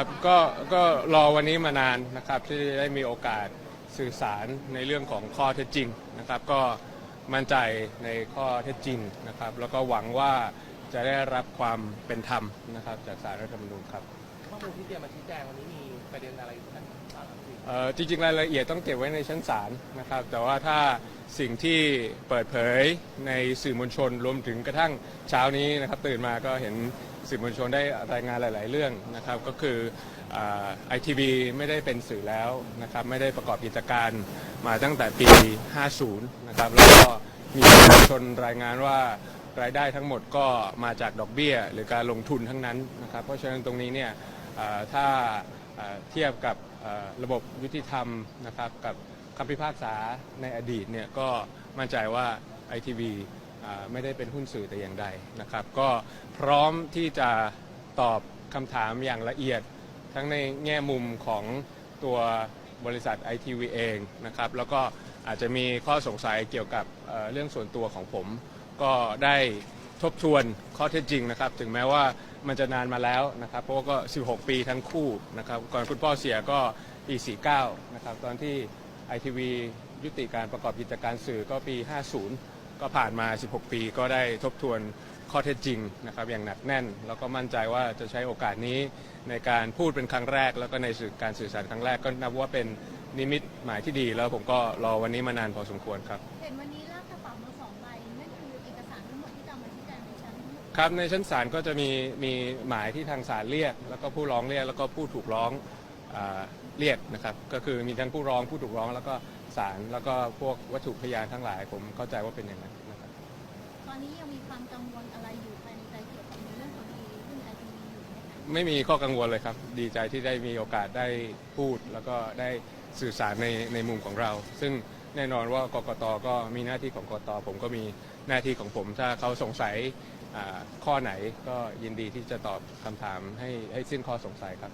ครับก็ก็รอวันนี้มานานนะครับที่ได้มีโอกาสสื่อสารในเรื่องของข้อเท็จจริงนะครับ ก็มั่นใจในข้อเท็จจริงนะครับ แล้วก็หวังว่าจะได้รับความเป็นธรรมนะครับ จากสารรัฐธรรมนูญครับ ข้อมูลที่เตรียมมาชี้แจงวันนี้มี ประเด็นอะไรบ้างครับเอ่อจริงๆรายละเอียดต้องเก็บไว้ในชั้นศาลนะครับ แต่ว่าถ้าสิ่งที่เปิดเผยในสื่อมวลชนรวมถึงกระทั่งเช้านี้นะครับตื่นมาก็เห็นสื่อมวลชนได้รายงานหลาย ๆ เรื่องนะครับ ก็คือไอทีวีไม่ได้เป็นสื่อแล้วนะครับไม่ได้ประกอบกิจการมาตั้งแต่ปี 50 นะครับแล้วก็มีสื่อมวลชนรายงานว่ารายได้ทั้งหมดก็มาจากดอกเบี้ย หรือการลงทุนทั้งนั้นนะครับเพราะฉะนั้นตรงนี้เนี่ยเอ่อถ้า เทียบกับระบบยุติธรรมนะครับกับคำพิพากษาในอดีตเนี่ยก็มั่นใจว่าไอทีวีไม่ได้เป็นหุ้นสื่อแต่อย่างใดนะครับ ก็พร้อมที่จะตอบคำถามอย่างละเอียด ทั้งในแง่มุมของตัวบริษัทไอทีวีเองนะครับแล้วก็อาจจะมีข้อสงสัยเกี่ยวกับเรื่องส่วนตัวของผม ก็ได้ ทบทวนข้อเท็จจริงนะครับ ถึงแม้ว่ามันจะนานมาแล้วนะครับ เพราะว่าก็ 16 ปีทั้งคู่นะครับ ก่อนคุณพ่อเสียก็ปี 49 นะครับ ตอนที่ไอทีวียุติการประกอบกิจการสื่อก็ปี 50 ก็ผ่านมา 16 ปีก็ได้ทบทวนข้อเท็จจริงนะครับ อย่างหนักแน่น แล้วก็มั่นใจว่าจะใช้โอกาสนี้ในการพูดเป็นครั้งแรก แล้วก็ในสื่อการสื่อสารครั้งแรกก็นับว่าเป็นนิมิตหมายที่ดี แล้วผมก็รอวันนี้มานานพอสมควรครับ เห็นวันนี้ลากกระเป๋ามา ครับในชั้นศาลก็จะมีมีหมายที่ทางศาลเรียก แล้วก็ผู้ร้องเรียกแล้วก็ผู้ถูกร้องอาเรียกนะครับ ก็คือมีทั้งผู้ร้องผู้ถูกร้องแล้วก็ศาลแล้วก็พวกวัตถุพยานทั้งหลาย ผมเข้าใจว่าเป็นอย่างนั้นนะครับ ตอนนี้ยังมีความกังวลอะไรอยู่ภายในใจเกี่ยวกับในเรื่องของคดีหุ้นไอทีวีอยู่ไหมคะ ไม่มีข้อกังวลเลยครับ ดีใจที่ได้มีโอกาสได้พูด แล้วก็ได้สื่อสารในในมุมของเรา ซึ่งแน่นอนว่ากกตก็มีหน้าที่ของกกตผมก็มีหน้าที่ของผม ถ้าเขาสงสัยอ่า ข้อไหนก็ยินดีที่จะตอบคำถามให้ให้สิ้นข้อสงสัยครับ